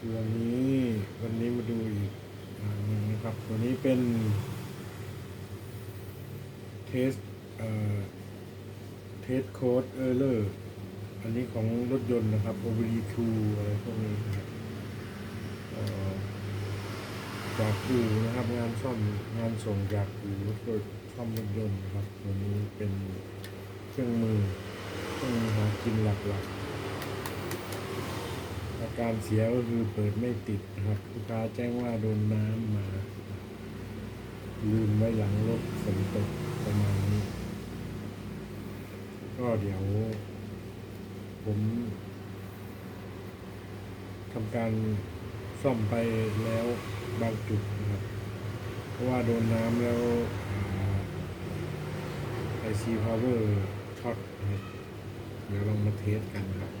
วันนี้วันนี้มาดูอีกอันหนึงนะครับตัวนี้เป็นเทสเอ่อเทสโค้ดเออร์เลอร์อันนี้ของรถยนต์นะครับ OBD2 อะไรพวกนี้นะครับจากอู่นะครับ งานซ่อมงานส่งจากอู่รถยนต์ซ่อมรถยนต์นะครับ ตัวนี้เป็นเครื่องมือเครื่องมือหากินหลักๆ การเสียก็คือเปิดไม่ติดนะครับลูกค้าแจ้งว่าโดนน้ำมา ลืมไว้หลังรถฝนตกประมาณนี้ ก็เดี๋ยว ผมทำการซ่อมไปแล้วบางจุดนะครับ เพราะว่าโดนน้ำแล้วไอซีพาวเวอร์ช็อตนะเดี๋ยวลองมาเทสกันครับ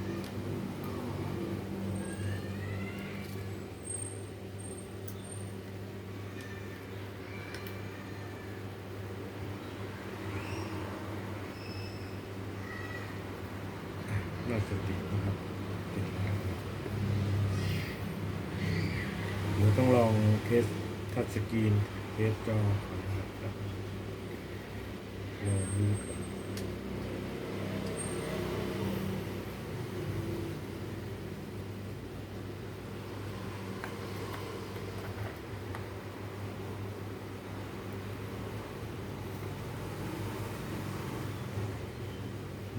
น่าจะติดนะครับติดแล้วเดี๋ยวต้องลองเทสทัชสกรีนเทสจอก่อนนะครับรอดูก่อน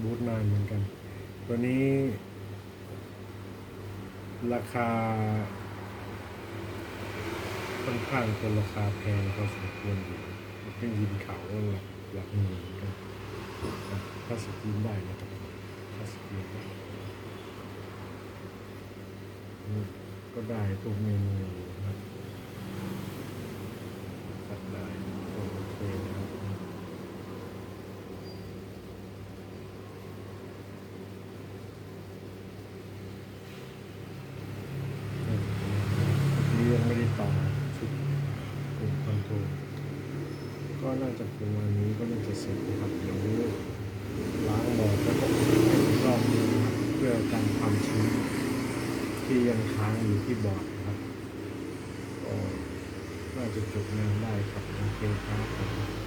บูทนานเหมือนกัน ตัวนี้ ราคาค่อนข้างเป็นราคาแพงพอสมควรอยู่เครื่งยินเขาหลักหลักหมื่นกันอะถ้าสกรีนได้นะครับถ้าสกรีนได้ก็ได้ทุกเมนูนะครับตัดได้โอเคนะครับ นี่ยังไม่ได้ต่อชุด ทุ่มก็น่าจะประมาณนี้ก็น่าจะเสร็จนะครับเดี๋ยวล้างบอร์ดแล้วก็ให้อีกรอบนึงครับเพื่อการความชื้นที่ยังค้างอยู่ที่บอร์ดนะครับก็น่าจะจบงานได้ครับโอเคครับ